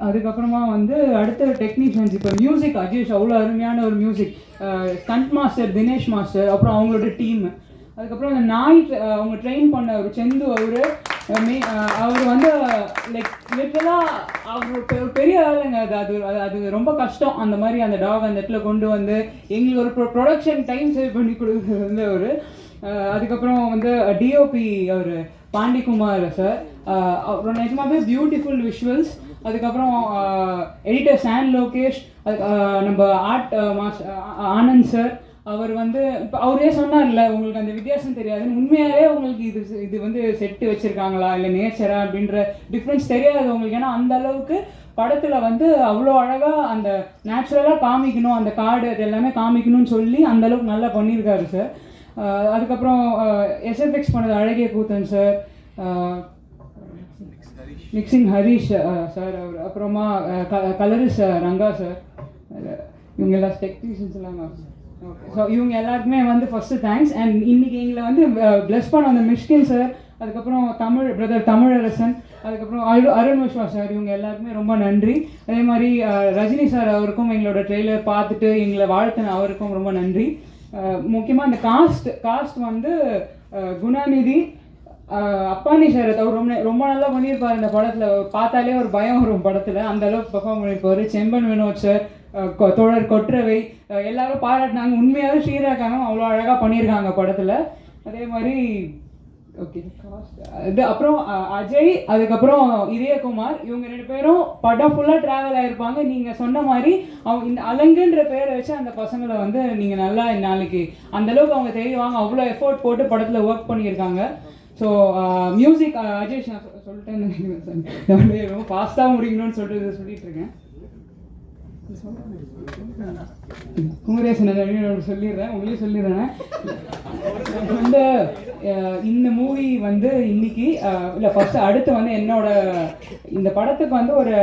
அதுக்கப்புறமா வந்து அடுத்த டெக்னீஷியன்ஸ் இப்போ மியூசிக் அஜீஷ் அவ்வளோ அருமையான ஒரு music stunt master Dinesh master அப்புறம் அவங்களோட டீம் அதுக்கப்புறம் அந்த நாய் அவங்க ட்ரெயின் பண்ண ஒரு செந்து அவர் அவர் வந்து லைக் லிட்டலாக அவர் பெரிய வேலைங்க அது அது அது- அது ரொம்ப கஷ்டம். அந்த மாதிரி அந்த டாக் அந்த இடத்துல கொண்டு வந்து எங்களுக்கு ஒரு ப்ரொடக்ஷன் டைம் சேவ் பண்ணி கொடுக்குறது வந்து அவர். அதுக்கப்புறம் வந்து டிஓபி அவர் பாண்டிகுமார் சார் Uh, அப்புறம் நிஜமாவே பியூட்டிஃபுல் விஷுவல்ஸ் அதுக்கப்புறம் எடிட்டர் சான் லோகேஷ் நம்ம ஆர்ட் மாஸ் ஆனந்த் சார் அவர் வந்து இப்போ அவரே சொன்னார்ல உங்களுக்கு அந்த வித்தியாசம் தெரியாதுன்னு. உண்மையாகவே உங்களுக்கு இது இது வந்து செட்டு வச்சுருக்காங்களா? இல்லை நேச்சரா அப்படின்ற டிஃப்ரென்ஸ் தெரியாது உங்களுக்கு. ஏன்னா அந்த அளவுக்கு படத்தில் வந்து அவ்வளோ அழகாக அந்த நேச்சுரலாக காமிக்கணும். அந்த காடு அது எல்லாமே காமிக்கணும்னு சொல்லி அந்த அளவுக்கு நல்லா பண்ணியிருக்காரு சார் uh, அதுக்கப்புறம் uh, எஸ்எஃப்எக்ஸ் பண்ணது அழகிய Koothan sir mixing Harish sir அவர் அப்புறமா கலரிஸ் ரங்கா சார் இவங்க எல்லாம் டெக்னீஷியன்ஸ் எல்லாம் ஸோ இவங்க எல்லாருக்குமே வந்து ஃபஸ்ட்டு தேங்க்ஸ் அண்ட் இன்னைக்கு எங்களை வந்து uh, ப்ளஸ் பண்ண அந்த மிஷ்கின் சார் அதுக்கப்புறம் தமிழ் பிரதர் தமிழரசன். அதுக்கப்புறம் அரு அருண் விஸ்வா சார் இவங்க எல்லாருக்குமே ரொம்ப நன்றி. அதே மாதிரி uh, ரஜினி சார் அவருக்கும் எங்களோட ட்ரெய்லர் பார்த்துட்டு எங்களை வாழ்த்தின அவருக்கும் ரொம்ப நன்றி. Uh, முக்கியமாக அந்த காஸ்ட் காஸ்ட் வந்து குணாநிதி அப்பானி சார் ரொம்ப ரொம்ப நல்லா பண்ணியிருப்பார் இந்த படத்தில். பார்த்தாலே ஒரு பயம் வரும் படத்தில். அந்த அளவுக்கு பெர்ஃபார்ம் பண்ணியிருப்பாரு. செம்பன் வினோத் சார் கொ- தோழர் கொற்றவை எல்லாரும் பாராட்டினாங்க. உண்மையாகவே ஸ்ரீராக்காங்க அவ்வளோ அழகாக பண்ணியிருக்காங்க படத்தில். அதே மாதிரி ஓகே இது அப்புறம் அஜய் அதுக்கப்புறம் இதயகுமார். இவங்க ரெண்டு பேரும் படம் ஃபுல்லாக ட்ராவல் ஆகிருப்பாங்க நீங்கள் சொன்ன மாதிரி அவங்க இந்த அலங்குன்ற பேரை வச்சு அந்த பசங்களை வந்து நீங்கள் நல்லா நாளைக்கு அந்த அளவுக்கு அவங்க தெரிவாங்க அவ்வளோ எஃபோர்ட் போட்டு படத்தில் ஒர்க் பண்ணியிருக்காங்க. ஸோ மியூசிக் அஜய் நான் சொல்லிட்டேன் சொல்லிட்டேன்னு நினைக்கிறேன் ரொம்ப ஃபாஸ்ட்டாக முடிக்கணும்னு சொல்லிட்டு சொல்லிட்டு இருக்கேன். குமரேசன் அதை சொல்லிடுறேன். உங்களையும் சொல்லிடுறேன். வந்து இந்த மூவி வந்து இன்னைக்கு இல்லை ஃபர்ஸ்ட் அடுத்து வந்து என்னோட இந்த படத்துக்கு வந்து ஒரு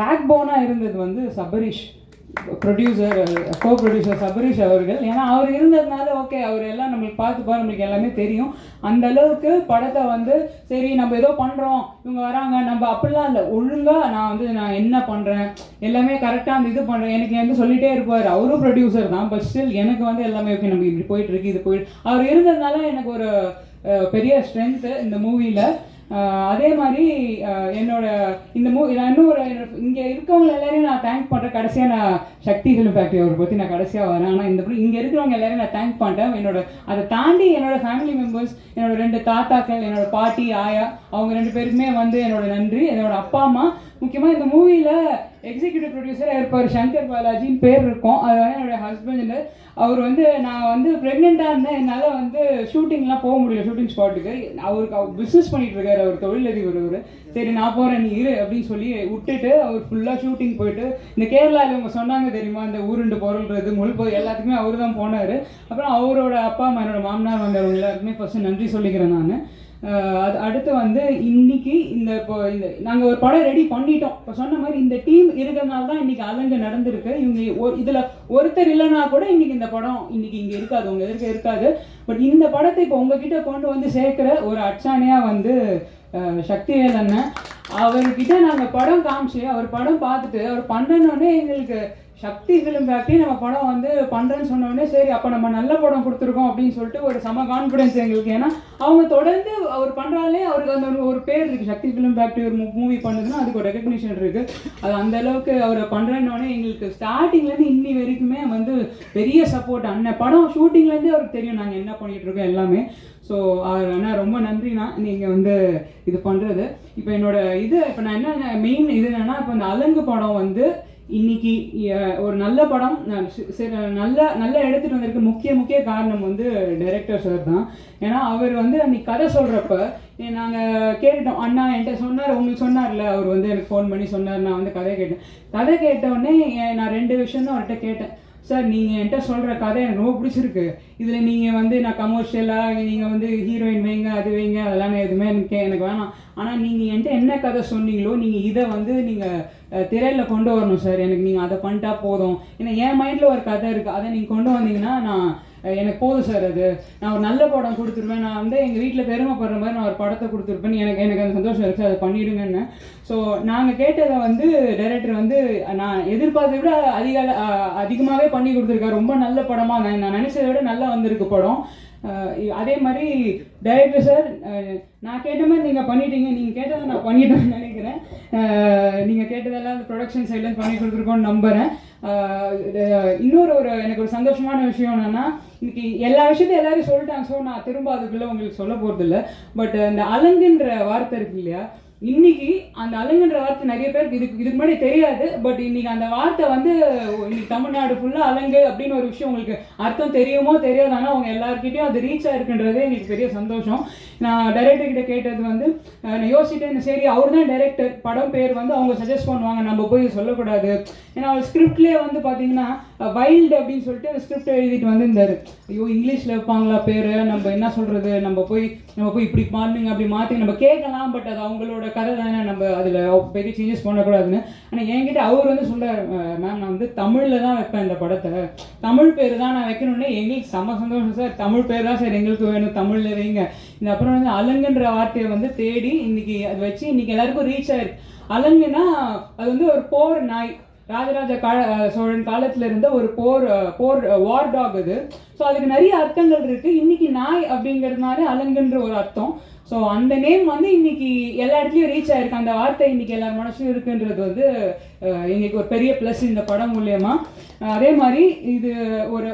பேக் போனாக இருந்தது வந்து Sabarish. Producer co producer Sabarish அவர்கள். ஏன்னா அவர் இருந்ததுனால ஓகே அவர் எல்லாம் நம்மளுக்கு பார்த்துப்பா நம்மளுக்கு எல்லாமே தெரியும். அந்த அளவுக்கு படத்தை வந்து சரி நம்ம ஏதோ பண்ணுறோம் இவங்க வராங்க நம்ம அப்படிலாம் இல்லை. ஒழுங்காக நான் வந்து நான் என்ன பண்ணுறேன் எல்லாமே கரெக்டாக அந்த இது பண்ணுறேன் எனக்கு வந்து சொல்லிட்டே இருப்பார். அவரும் ப்ரொடியூசர் தான் பட் ஸ்டில் எனக்கு வந்து எல்லாமே ஓகே நம்ம இப்படி போயிட்டு இருக்கு இது போயிட்டு. அவர் இருந்ததுனால எனக்கு ஒரு பெரிய ஸ்ட்ரென்த்து இந்த மூவியில் அதே மாதிரி என்னோட இந்த மூ நான் இன்னும் ஒரு இங்கே இருக்கவங்க எல்லாரையும் நான் தேங்க் பண்ணுறேன் கடைசியாக நான் சக்தி ஃபிலிம் ஃபேக்ட்ரி அவரை பற்றி நான் கடைசியாக வரேன். ஆனால் இந்த இங்கே இருக்கிறவங்க எல்லாரையும் நான் தேங்க் பண்ணுறேன் என்னோட அதை தாண்டி என்னோட ஃபேமிலி மெம்பர்ஸ் என்னோட ரெண்டு தாத்தாக்கள் என்னோட பாட்டி ஆயா அவங்க ரெண்டு பேருக்குமே வந்து என்னோட நன்றி. என்னோட அப்பா அம்மா முக்கியமாக இந்த மூவியில் எக்ஸிக்யூட்டிவ் ப்ரொடியூசராக இருப்பார் சங்கர் பாலாஜின்னு பேர் இருக்கும். அது வந்து என்னோட ஹஸ்பண்ட் அவர் வந்து நான் வந்து ப்ரெக்னெண்ட்டாக இருந்தேன். என்னால் வந்து ஷூட்டிங்லாம் போக முடியல ஷூட்டிங் ஸ்பாட்டுக்கு அவருக்கு அவர் பிஸ்னஸ் பண்ணிட்டு இருக்காரு. அவர் தொழிலதிபர் அவர். சரி நான் போகிறேன் நீ இரு அப்படின்னு சொல்லி விட்டுட்டு அவர் ஃபுல்லாக ஷூட்டிங் போயிட்டு இந்த கேரளாவில் இவங்க சொன்னாங்க தெரியுமா? இந்த ஊருண்டு பொருள்றது முழுப்பது எல்லாத்துக்குமே அவர் தான் போனார். அப்புறம் அவரோட அப்பா அம்மா என்னோட மாமனார் வந்தவங்க எல்லாருக்குமே ஃபஸ்ட்டு நன்றி சொல்லிக்கிறேன் நான். அது அடுத்து வந்து இன்னைக்கு இந்த இப்போ இந்த நாங்கள் ஒரு படம் ரெடி பண்ணிட்டோம். இப்போ சொன்ன மாதிரி இந்த டீம் இருக்கிறதுனால தான் இன்னைக்கு அலங்கு நடந்திருக்கு. இவங்க ஒரு இதில் ஒருத்தர் இல்லைன்னா கூட இன்னைக்கு இந்த படம் இன்னைக்கு இங்கே இருக்காது உங்கள் எதிர்க்க இருக்காது. பட் இந்த படத்தை இப்போ உங்ககிட்ட கொண்டு வந்து சேர்க்குற ஒரு அச்சானையாக வந்து சக்திவேல் அண்ணன். அவர்கிட்ட நாங்கள் படம் காமிச்சு அவர் படம் பார்த்துட்டு அவர் பண்ணனோடனே எங்களுக்கு சக்தி ஃபிலிம் ஃபேக்ட்ரி நம்ம படம் வந்து பண்ணுறேன்னு சொன்னோடனே சரி அப்போ நம்ம நல்ல படம் கொடுத்துருக்கோம் அப்படின்னு சொல்லிட்டு ஒரு சம கான்ஃபிடன்ஸ் எங்களுக்கு. ஏன்னா அவங்க தொடர்ந்து அவர் பண்ணுறாலே அவருக்கு அந்த ஒரு- ஒரு பேர் இருக்குது சக்தி ஃபிலிம் ஃபேக்ட்ரி ஒரு மூவி பண்ணுதுன்னா அதுக்கு ஒரு ரெகக்னிஷன் இருக்குது அது அந்த அளவுக்கு அவர் பண்ணுறேன்னொடனே எங்களுக்கு ஸ்டார்டிங்லேருந்து இன்னி வரைக்குமே வந்து பெரிய சப்போர்ட் அண்ணன் படம் ஷூட்டிங்லேருந்தே அவருக்கு தெரியும் நாங்கள் என்ன பண்ணிகிட்ருக்கோம் இருக்கோம் எல்லாமே. ஸோ அவர் அண்ணா ரொம்ப நன்றிண்ணா. நீங்கள் வந்து இது பண்ணுறது இப்போ என்னோட இது இப்போ நான் என்ன மெயின் இது என்னன்னா இப்போ இந்த அலங்கு படம் வந்து இன்னைக்கு ஒரு நல்ல படம் நான் சரி, நல்ல நல்ல எடுத்துட்டு வந்திருக்கு முக்கிய முக்கிய காரணம் வந்து டைரக்டர் சார் தான். ஏன்னா அவர் வந்து அன்னைக்கு கதை சொல்கிறப்ப நாங்கள் கேட்டுட்டோம் அண்ணா என்கிட்ட சொன்னார் உங்களுக்கு சொன்னார்ல? அவர் வந்து எனக்கு ஃபோன் பண்ணி சொன்னார் நான் வந்து கதை கேட்டேன். கதை கேட்ட உடனே நான் ரெண்டு விஷயம் தான் அவர்கிட்ட கேட்டேன். சார் நீங்கள் என்கிட்ட சொல்கிற கதை எனக்கு ரொம்ப பிடிச்சிருக்கு. இதில் நீங்கள் வந்து நான் கமர்ஷியலாக நீங்கள் வந்து ஹீரோயின் வைங்க அது வைங்க அதெல்லாம் எதுவுமே எனக்கு எனக்கு வேணாம். ஆனால் நீங்கள் என்கிட்ட என்ன கதை சொன்னீங்களோ நீங்கள் இதை வந்து நீங்கள் திரையில் கொண்டு வரணும் சார். எனக்கு நீங்கள் அதை பண்ணிட்டா போதும். ஏன்னா என் மைண்டில் ஒரு கதை இருக்குது அதை நீங்கள் கொண்டு வந்தீங்கன்னா நான் எனக்கு போதும் சார் அது. நான் ஒரு நல்ல படம் கொடுத்துருவேன். நான் வந்து எங்கள் வீட்டில் பெருமைப்படுற மாதிரி நான் ஒரு படத்தை கொடுத்துருப்பேன். எனக்கு எனக்கு அந்த சந்தோஷம் இருக்குது அதை பண்ணிடுங்கன்னு. ஸோ நாங்கள் கேட்டதை வந்து டைரக்டர் வந்து நான் எதிர்பார்த்ததை விட அதிக அதிகமாகவே பண்ணி கொடுத்துருக்காரு. ரொம்ப நல்ல படமாக நான் நான் நினச்சதை விட நல்லா வந்திருக்கு படம். அதே மாதிரி டைரக்டர் சார் நான் கேட்ட மாதிரி நீங்கள் பண்ணிட்டீங்க. நீங்கள் கேட்டதை நான் பண்ணிட்டேன்னு நினைக்கிறேன். நீங்கள் கேட்டதெல்லாம் அந்த ப்ரொடக்ஷன் சைட்லேருந்து பண்ணி கொடுத்துருக்கோன்னு நம்புகிறேன் இன்னொரு ஒரு எனக்கு ஒரு சந்தோஷமான விஷயம் என்னென்னா இன்னைக்கு எல்லா விஷயத்தையும் எல்லாரும் சொல்லிட்டாங்க. ஸோ நான் திரும்ப அதுக்குள்ளே உங்களுக்கு சொல்ல போகிறதில்ல பட் அந்த அலங்குன்ற வார்த்தை இருக்கு இல்லையா? இன்னைக்கு அந்த அலங்குன்ற வார்த்தை நிறைய பேருக்கு இதுக்கு இதுக்கு முன்னாடி தெரியாது பட் இன்னைக்கு அந்த வார்த்தை வந்து இன்னைக்கு தமிழ்நாடு ஃபுல்லாக அலங்கு அப்படின்னு ஒரு விஷயம் உங்களுக்கு அர்த்தம் தெரியுமோ தெரியாது ஆனால் அவங்க எல்லாருக்கிட்டையும் அது ரீச் ஆயிருக்குன்றதே எங்களுக்கு பெரிய சந்தோஷம். நான் டைரக்டர் கிட்ட கேட்டது வந்து நான் யோசிச்சிட்டேன் சரி அவர் தான் டைரக்டர் படம் பேர் வந்து அவங்க சஜஸ்ட் பண்ணுவாங்க நம்ம போய் சொல்லக்கூடாது. ஏன்னா அவர் ஸ்கிரிப்ட்லேயே வந்து பார்த்தீங்கன்னா வைல்டு அப்படின்னு சொல்லிட்டு அந்த ஸ்கிரிப்ட் எழுதிட்டு வந்திருந்தாரு. ஐயோ இங்கிலீஷில் வைப்பாங்களா பேர் நம்ம என்ன சொல்கிறது நம்ம போய் நம்ம போய் இப்படி மாறுங்க அப்படி மாற்றி நம்ம கேட்கலாம் பட் அது அவங்களோட கதை தானே நம்ம அதில் பெரிய சேஞ்சஸ் பண்ணக்கூடாதுன்னு. ஆனால் என்கிட்ட அவர் வந்து சொல்றாரு மேம் நான் வந்து தமிழில் தான் வைப்பேன் இந்த படத்தை. தமிழ் பேர் தான் நான் வைக்கணும்னே எங்களுக்கு செம்ம சந்தோஷம் சார். தமிழ் பேர் தான் சார் எங்களுக்கு வேணும் தமிழில் வைங்க. இந்த அப்புறம் வந்து அலங்குன்ற வார்த்தையை வந்து தேடி இன்னைக்கு அது வச்சு இன்னைக்கு எல்லாருக்கும் ரீச் ஆயிருக்கு. அலங்குனா அது வந்து ஒரு போர் நாய். ராஜராஜ கால சோழன் காலத்துல இருந்த ஒரு போர் போர் வார் டாக் அது. ஸோ அதுக்கு நிறைய அர்த்தங்கள் இருக்கு. இன்னைக்கு நாய் அப்படிங்கிறதுனால அலங்குன்ற ஒரு அர்த்தம். ஸோ அந்த நேம் வந்து இன்னைக்கு எல்லா இடத்துலையும் ரீச் ஆயிருக்கு. அந்த வார்த்தை இன்னைக்கு எல்லார் மனசும் இருக்குன்றது வந்து அஹ், எங்களுக்கு ஒரு பெரிய ப்ளஸ் இந்த படம் மூலியமா. அதே மாதிரி இது ஒரு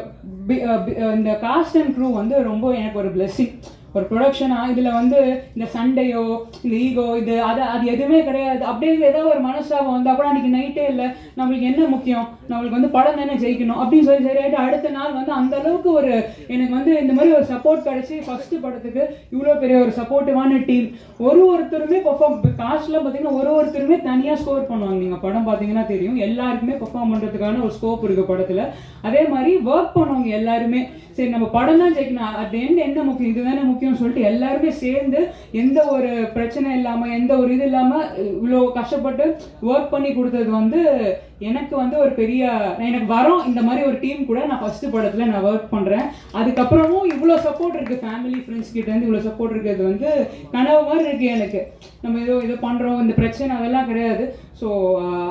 இந்த காஸ்ட் அண்ட் க்ரூ வந்து ரொம்ப எனக்கு ஒரு பிளெஸ்ஸிங் ஒரு ப்ரொடக்ஷனாக இதில் வந்து இந்த சண்டையோ இந்த ஈகோ இது அது அது எதுவுமே கிடையாது. அப்படியே ஏதோ ஒரு மனசாபம் வந்தால் கூட அன்றைக்கி நைட்டே இல்லை. நம்மளுக்கு என்ன முக்கியம்? நம்மளுக்கு வந்து படம் தானே ஜெயிக்கணும். அப்படின்னு சொல்லி சரியாயிட்டு அடுத்த நாள் வந்து அந்த அளவுக்கு ஒரு எனக்கு வந்து இந்த மாதிரி ஒரு சப்போர்ட் கிடச்சி ஃபஸ்ட்டு படத்துக்கு இவ்வளோ பெரிய ஒரு சப்போர்ட்டிவான டீம் ஒரு ஒருத்தருமே பெர்ஃபார்ம் காஸ்ட்லாம் பார்த்தீங்கன்னா ஒரு ஒருத்தருமே தனியாக ஸ்கோர் பண்ணுவாங்க. நீங்கள் படம் பார்த்தீங்கன்னா தெரியும். எல்லாருக்குமே பெர்ஃபார்ம் பண்ணுறதுக்கான ஒரு ஸ்கோப் இருக்குது படத்தில். அதே மாதிரி ஒர்க் பண்ணுவாங்க எல்லாருமே. சரி நம்ம படம் தான் ஜெயிக்கணும். அது எண்ட் என்ன முக்கியம்? இதுதானே முக்கியம்னு சொல்லிட்டு எல்லாருமே சேர்ந்து எந்த ஒரு பிரச்சனை இல்லாமல் எந்த ஒரு இது இல்லாமல் இவ்வளோ கஷ்டப்பட்டு ஒர்க் பண்ணி கொடுத்தது வந்து எனக்கு வந்து ஒரு பெரிய எனக்கு வரோம் இந்த மாதிரி ஒரு டீம் கூட நான் ஃபர்ஸ்ட் படத்தில் நான் ஒர்க் பண்ணுறேன் அதுக்கப்புறமும் இவ்வளோ சப்போர்ட் இருக்குது ஃபேமிலி ஃப்ரெண்ட்ஸ் கிட்ட இருந்து இவ்வளோ சப்போர்ட் இருக்கிறது வந்து கனவு மாதிரி இருக்கு எனக்கு. நம்ம ஏதோ இதை பண்ணுறோம் இந்த பிரச்சனை அதெல்லாம் கிடையாது. ஸோ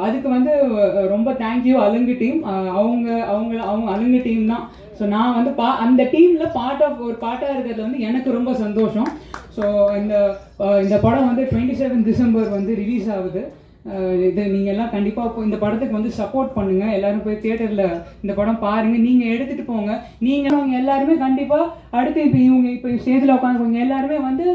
அதுக்கு வந்து ரொம்ப தேங்க்யூ அலுங்கு டீம் அவங்க அவங்க அவங்க அலுங்கு டீம் தான். ஸோ நான் வந்து பா அந்த டீமில் பார்ட் ஆஃப் ஒரு பார்ட்டாக இருக்கிறது வந்து எனக்கு ரொம்ப சந்தோஷம். ஸோ இந்த இந்த படம் வந்து டுவெண்ட்டி செவன் டிசம்பர் வந்து ரிலீஸ் ஆகுது. இது நீங்கள் எல்லாம் கண்டிப்பாக இந்த படத்துக்கு வந்து சப்போர்ட் பண்ணுங்கள் எல்லாரும் போய் தியேட்டரில் இந்த படம் பாருங்கள் நீங்கள் எடுத்துகிட்டு போங்க. நீங்கள் அவங்க எல்லாருமே கண்டிப்பாக அடுத்து இப்போ இவங்க இப்போ ஸ்டேஜில் உட்காந்துருக்கவங்க எல்லாருமே வந்து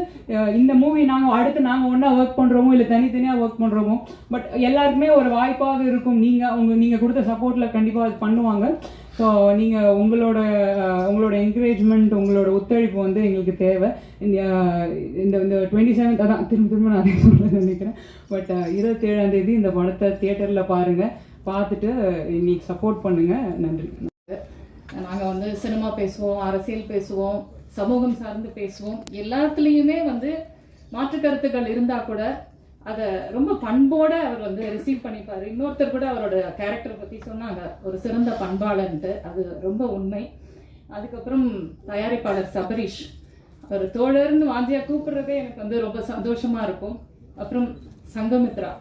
இந்த மூவி நாங்கள் அடுத்து நாங்கள் ஒன்றா ஒர்க் பண்ணுறோமோ இல்லை தனித்தனியாக ஒர்க் பண்ணுறோமோ பட் எல்லாருக்குமே ஒரு வாய்ப்பாக இருக்கும். நீங்கள் அவங்க நீங்கள் கொடுத்த சப்போர்ட்டில் கண்டிப்பாக அது பண்ணுவாங்க. ஸோ நீங்கள் உங்களோட உங்களோட என்கரேஜ்மெண்ட் உங்களோட ஒத்துழைப்பு வந்து எங்களுக்கு தேவை. இந்த இந்த இந்த டுவெண்ட்டி செவன்த் அதான் திரும்ப திரும்ப நான் அதே சொல்ல நினைக்கிறேன். பட் இருபத்தேழாம் தேதி இந்த படத்தை தியேட்டரில் பாருங்கள் பார்த்துட்டு இன்னைக்கு சப்போர்ட் பண்ணுங்கள் நன்றி. நாங்கள் வந்து சினிமா பேசுவோம் அரசியல் பேசுவோம் சமூகம் சார்ந்து பேசுவோம். எல்லாத்துலேயுமே வந்து மாற்று கருத்துக்கள் இருந்தால் கூட அதை ரொம்ப பண்போட அவர் வந்து ரிசீவ் பண்ணிப்பார். இன்னொருத்தர் கூட அவரோட கேரக்டர் பற்றி சொன்னாங்க. ஒரு சிறந்த பண்பாளன்ட்டு அது ரொம்ப உண்மை. அதுக்கப்புறம் தயாரிப்பாளர் சபரீஷ். அவர் தோழர்னு வாந்தியாக கூப்பிடுறதே எனக்கு வந்து ரொம்ப சந்தோஷமாக இருக்கும். அப்புறம் சங்கமித்ரா.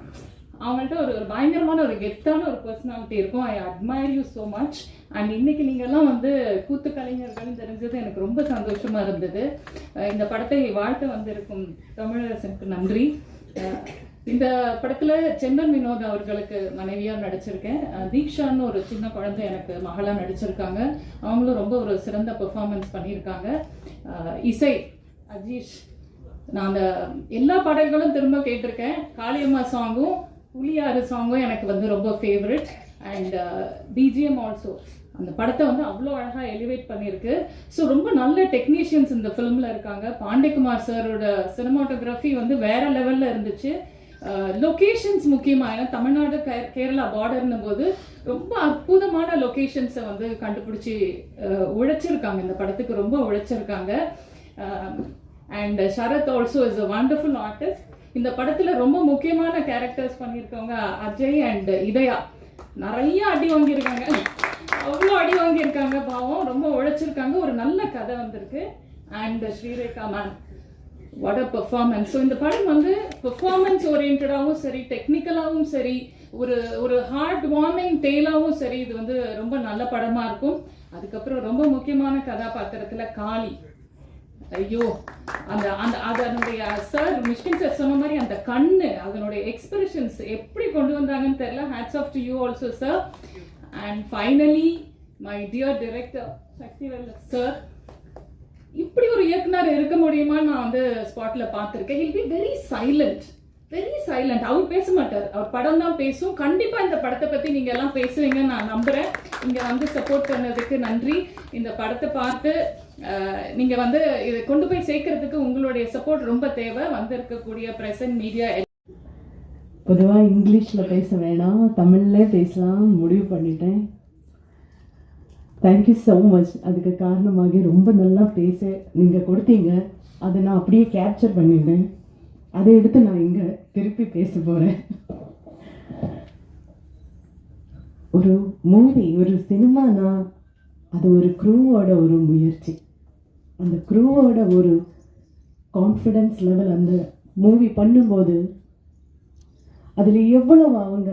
அவங்கள்ட்ட ஒரு ஒரு பயங்கரமான ஒரு கெத்தான ஒரு பர்சனாலிட்டி இருக்கும். I admire you so much and இன்னைக்கு நீங்கள்லாம் வந்து கூத்து கலைஞர்கள் தெரிஞ்சது எனக்கு ரொம்ப சந்தோஷமாக இருந்தது. இந்த படத்தை வாழ்த்த வந்திருக்கும் தமிழரசனுக்கு நன்றி. இந்த படத்துல செந்தன் வினோத் அவர்களுக்கு மனைவியா நடிச்சிருக்கேன். தீக்ஷான்னு ஒரு சின்ன குழந்தை எனக்கு மகளா நடிச்சிருக்காங்க. அவங்களும் ரொம்ப ஒரு சிறந்த பெர்ஃபார்மன்ஸ் பண்ணியிருக்காங்க. இசை அஜீஷ் நான் அந்த எல்லா பாடல்களும் திரும்ப கேட்டிருக்கேன். காளியம்மா சாங்கும் புலியாறு சாங்கும் எனக்கு வந்து ரொம்ப ஃபேவரட் அண்ட் பிஜிஎம் ஆல்சோ அந்த படத்தை வந்து அவ்வளோ அழகாக எலிவேட் பண்ணியிருக்கு. ஸோ ரொம்ப நல்ல டெக்னீஷியன்ஸ் இந்த ஃபிலிமில் இருக்காங்க. பாண்டியகுமார் சாரோட சினிமாட்டோகிராஃபி வந்து வேற லெவலில் இருந்துச்சு. Uh, லொக்கேஷன்ஸ் முக்கியமாக ஏன்னா தமிழ்நாடு கே- கேரளா பார்டர்னும் போது ரொம்ப அற்புதமான லொக்கேஷன்ஸை வந்து கண்டுபிடிச்சி uh, உழைச்சிருக்காங்க. இந்த படத்துக்கு ரொம்ப உழைச்சிருக்காங்க. And Sharath also is a wonderful artist இந்த படத்தில் ரொம்ப முக்கியமான கேரக்டர்ஸ் பண்ணியிருக்கவங்க அஜய் அண்ட் uh, இதயா. நிறைய அடி வாங்கியிருக்காங்க. அவ்வளோ அடி வாங்கியிருக்காங்க பாவம். ரொம்ப உழைச்சிருக்காங்க. ஒரு நல்ல கதை வந்திருக்கு. And Srirekha ma'am what a performance so இந்த படம் வந்து பெர்ஃபார்மன்ஸ் ஓரியன்டாகவும் சரி டெக்னிக்கலாகவும் சரி ஒரு ஒரு ஹார்ட் வார்மிங் டெய்லாகவும் சரி இது வந்து ரொம்ப நல்ல படமா இருக்கும். அதுக்கப்புறம் ரொம்ப முக்கியமான கதாபாத்திரத்துல காளி. ஐயோ அந்த அந்த அதனுடைய சார் மிஷ்கின் சார் சொன்ன மாதிரி அந்த கண்ணு அதனுடைய எக்ஸ்பிரஷன்ஸ் எப்படி கொண்டு வந்தாங்கன்னு தெரியல. Hats off to you also sir and finally my dear director Sakthivel sir இப்படி ஒரு இயக்குனர் இருக்க முடியுமா நான் வந்து ஸ்பாட்ல பார்த்துருக்கேன். Will be very silent very silent அவர் பேச மாட்டார். அவர் படம் தான் பேசும். கண்டிப்பாக இந்த படத்தை பற்றி நீங்கள் எல்லாம் பேசுவீங்கன்னு நான் நம்புகிறேன் இங்கே வந்து சப்போர்ட் பண்ணதுக்கு நன்றி. இந்த படத்தை பார்த்து நீங்கள் வந்து இதை கொண்டு போய் சேர்க்கறதுக்கு உங்களுடைய சப்போர்ட் ரொம்ப தேவை. வந்திருக்கக்கூடிய பிரசன்ட் மீடியா பொதுவாக இங்கிலீஷில் பேச வேணாம். தமிழ்லே பேசலாம் முடிவு பண்ணிட்டேன். தேங்க்யூ ஸோ மச் அதுக்கு காரணமாக ரொம்ப நல்லா பேச நீங்கள் கொடுத்தீங்க. அதை நான் அப்படியே கேப்சர் பண்ணிட்டேன். அதை எடுத்து நான் இங்கே திருப்பி பேச போகிறேன் ஒரு மூவி ஒரு சினிமானா அது ஒரு க்ரூவோட ஒரு முயற்சி. அந்த க்ரூவோட ஒரு கான்ஃபிடென்ஸ் லெவல் அந்த மூவி பண்ணும்போது அதில் எவ்வளவு அவங்க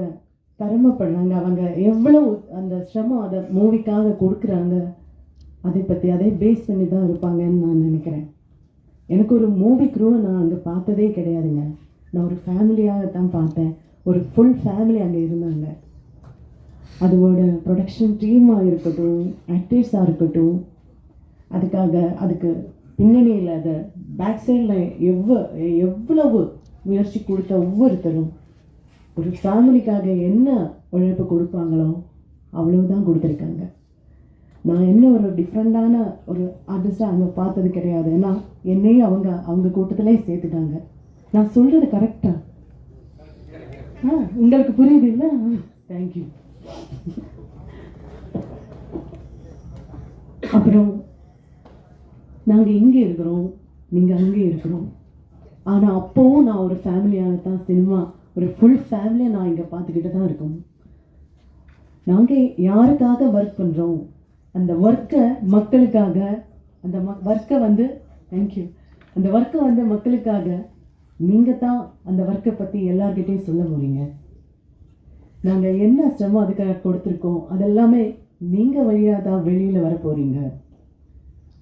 தரமப்படுறாங்க அவங்க எவ்வளவு அந்த சிரமம் அதை மூவிக்காக கொடுக்குறாங்க அதை பற்றி அதை பேஸ் பண்ணி தான் இருப்பாங்கன்னு நான் நினைக்கிறேன். எனக்கு ஒரு மூவி க்ரூவை நான் அங்கே பார்த்ததே கிடையாதுங்க. நான் ஒரு ஃபேமிலியாக தான் பார்த்தேன். ஒரு ஃபுல் ஃபேமிலி அங்கே இருந்தாங்க. அதோட ப்ரொடக்ஷன் டீமாக இருக்கட்டும் ஆக்டர்ஸாக இருக்கட்டும் அதுக்காக அதுக்கு பின்னணியில் அதை பேக் சைடில் எவ்வளோ எவ்வளவு முயற்சி கொடுத்த ஒவ்வொருத்தரும் ஒரு ஃபேமிலிக்காக என்ன உழைப்பு கொடுப்பாங்களோ அவ்வளவுதான் கொடுத்துருக்காங்க. நான் என்ன ஒரு டிஃப்ரெண்டான ஒரு ஆர்டிஸ்டாக அங்கே பார்த்தது கிடையாது. ஏன்னா என்னையும் அவங்க அவங்க கூட்டத்திலே சேர்த்துட்டாங்க. நான் சொல்கிறது கரெக்டா ஆ உங்களுக்கு புரியுது இல்லை? தேங்க்யூ அப்புறம் நாங்கள் இங்கே இருக்கிறோம் நீங்கள் அங்கே இருக்கிறோம். ஆனால் அப்போவும் நான் ஒரு ஃபேமிலியாக தான் சினிமா ஒரு ஃபுல் ஃபேமிலியை நான் இங்கே பார்த்துக்கிட்டு தான் இருக்கோம். நாங்கள் யாருக்காக ஒர்க் பண்ணுறோம் அந்த ஒர்க்கை மக்களுக்காக அந்த ம ஒர்க்கை வந்து தேங்க்யூ அந்த ஒர்க்கை வந்து மக்களுக்காக நீங்கள் தான் அந்த ஒர்க்கை பற்றி எல்லார்கிட்டையும் சொல்ல போகிறீங்க நாங்கள் என்ன சிரமம் அதுக்காக கொடுத்துருக்கோம் அதெல்லாமே நீங்கள் வழியாக தான் வெளியில் வர போகிறீங்க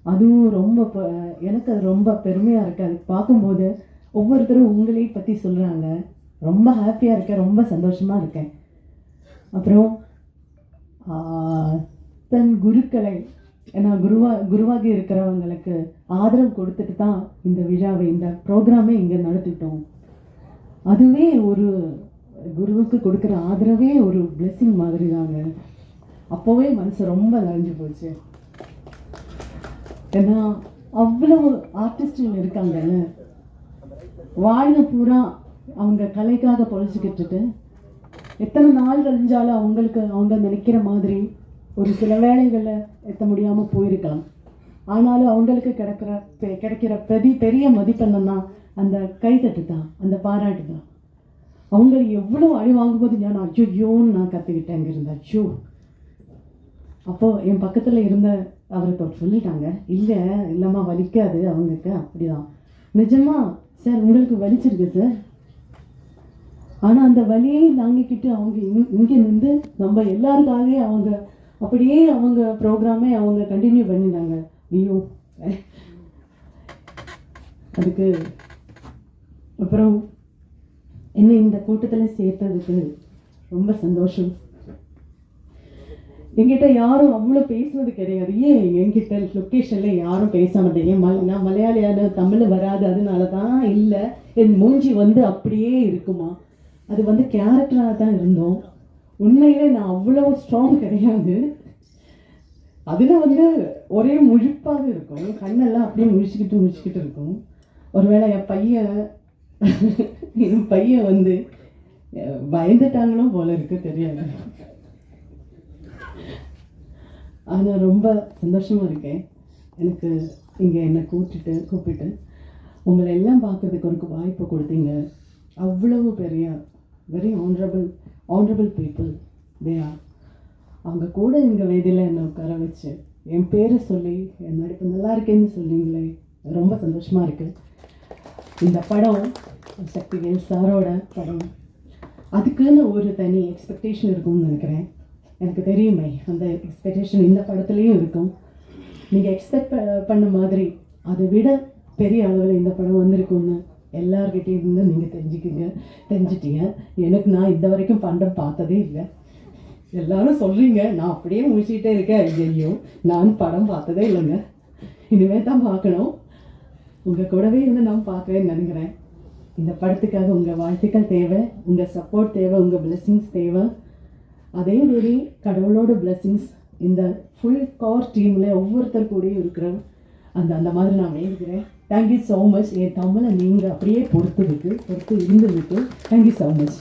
அதுவும் ரொம்ப ப- எனக்கு அது ரொம்ப பெருமையாக இருக்குது அது பார்க்கும்போது ஒவ்வொருத்தரும் உங்களையும் பற்றி சொல்கிறாங்க ரொம்ப ஹாப்பியாக இருக்கேன் ரொம்ப சந்தோஷமாக இருக்கேன். அப்புறம் தன் குருக்களை ஏன்னா குருவா குருவாகி இருக்கிறவங்களுக்கு ஆதரவு கொடுத்துட்டு தான் இந்த விழாவை இந்த ப்ரோக்ராமே இங்கே நடத்திட்டோம். அதுவே ஒரு குருவுக்கு கொடுக்குற ஆதரவே ஒரு பிளெஸ்ஸிங் மாதிரி தாங்க அப்போவே மனசு ரொம்ப நிறைஞ்சு போச்சு. ஏன்னா அவ்வளவு ஆர்டிஸ்டுகள் இருக்காங்கல்ல. வாழ்ந்த பூரா அவங்க கலைக்காக பொழைச்சிக்கிட்டு எத்தனை நாள் கழிஞ்சாலும் அவங்களுக்கு அவங்க நினைக்கிற மாதிரி ஒரு சில வேலைகளில் எத்த முடியாமல் போயிருக்கலாம். ஆனாலும் அவங்களுக்கு கிடைக்கிற பெ- கிடைக்கிற பெரிய பெரிய மதிப்பெண்ணா அந்த கைத்தட்டு தான் அந்த பாராட்டு தான். அவங்க எவ்வளோ அழி வாங்கும்போது நான் ஐயோன்னு நான் கற்றுக்கிட்டேன் அங்கே இருந்த ஐயோ அப்போது என் பக்கத்தில் இருந்த அவருக்கு அவர் சொல்லிட்டாங்க இல்லை இல்லைம்மா வலிக்காது அவங்களுக்கு. அப்படிதான். நிஜமா சார் உங்களுக்கு வலிச்சிருக்கு சார். ஆனால் அந்த வலியை தாங்கிக்கிட்டு அவங்க இங்கே நின்று நம்ம எல்லாருக்காகவே அவங்க அப்படியே அவங்க ப்ரோக்ராமே அவங்க கண்டினியூ பண்ணிட்டாங்க. ஐயோ. அதுக்கு அப்புறம் என்னை இந்த கூட்டத்தில் சேர்த்ததுக்கு ரொம்ப சந்தோஷம். என்கிட்ட யாரும் அவ்வளோ பேசுனது கிடையாது. ஏன் என்கிட்ட லொக்கேஷனில் யாரும் பேச மாட்டேங்க ஏன் மல் நான் மலையாளியான தமிழ் வராது அதனால தான் இல்லை. என் மூஞ்சி வந்து அப்படியே இருக்குமா? அது வந்து கேரக்டராக தான் இருந்தோம். உண்மையிலே நான் அவ்வளோ ஸ்ட்ராங் கிடையாது. அதில் வந்து ஒரே முழிப்பாக இருக்கும். கண்ணெல்லாம் அப்படியே முழிச்சுக்கிட்டு முழிச்சுக்கிட்டு இருக்கும். ஒருவேளை என் பையன் என் பையன் வந்து பயந்துட்டாங்களோ போல இருக்கு தெரியாது. ஆனால் ரொம்ப சந்தோஷமாக இருக்கேன். எனக்கு இங்கே என்னை கூப்பிட்டுட்டு கூப்பிட்டு. உங்களை எல்லாம் பார்க்கறதுக்கு ஒரு வாய்ப்பு கொடுத்தீங்க. அவ்வளவு பெரிய வெரி ஆனரபிள் ஆனரபிள் பீப்புள் தேயா அவங்க கூட எங்கள் வேதியில் என்னை உட்கார வச்சு என் பேரை சொல்லி என் நடிப்பு நல்லா இருக்கேன்னு சொன்னீங்களே ரொம்ப சந்தோஷமாக இருக்குது இந்த படம் சக்திவேல் சாரோட படம். அதுக்குன்னு ஒரு தனி எக்ஸ்பெக்டேஷன் இருக்கும்னு நினைக்கிறேன். எனக்கு தெரியுமே அந்த எக்ஸ்பெக்டேஷன் இந்த படத்துலேயும் இருக்கும். நீங்கள் எக்ஸ்பெக்ட் பண்ண மாதிரி அதை விட பெரிய அளவில் இந்த படம் வந்திருக்கும்னு எல்லார்கிட்டேயும் இருந்து நீங்கள் தெரிஞ்சுக்கிங்க தெரிஞ்சிட்டீங்க. எனக்கு நான் இந்த வரைக்கும் பண்ணுற பார்த்ததே இல்லை. எல்லாரும் சொல்கிறீங்க நான் அப்படியே முடிச்சுட்டே இருக்கேன். ஐயோ நான் படம் பார்த்ததே இல்லைங்க. இனிமேல் தான் பார்க்கணும். உங்கள் கூடவே இருந்து நான் பார்க்குறேன்னு நினைக்கிறேன். இந்த படத்துக்காக உங்கள் வாழ்த்துக்கள் தேவை உங்கள் சப்போர்ட் தேவை உங்கள் பிளெஸ்ஸிங்ஸ் தேவை. அதே மாதிரி கடவுளோட பிளெஸ்ஸிங்ஸ் இந்த ஃபுல் கவர் டீமில் ஒவ்வொருத்தர் கூடயும் இருக்கிற அந்த அந்த மாதிரி நான் வேண்டுகிறேன் தேங்க்யூ ஸோ மச் என் தமிழை நீங்கள் அப்படியே பொறுத்ததுக்கு பொறுத்து இருந்ததுக்கு தேங்க்யூ ஸோ மச்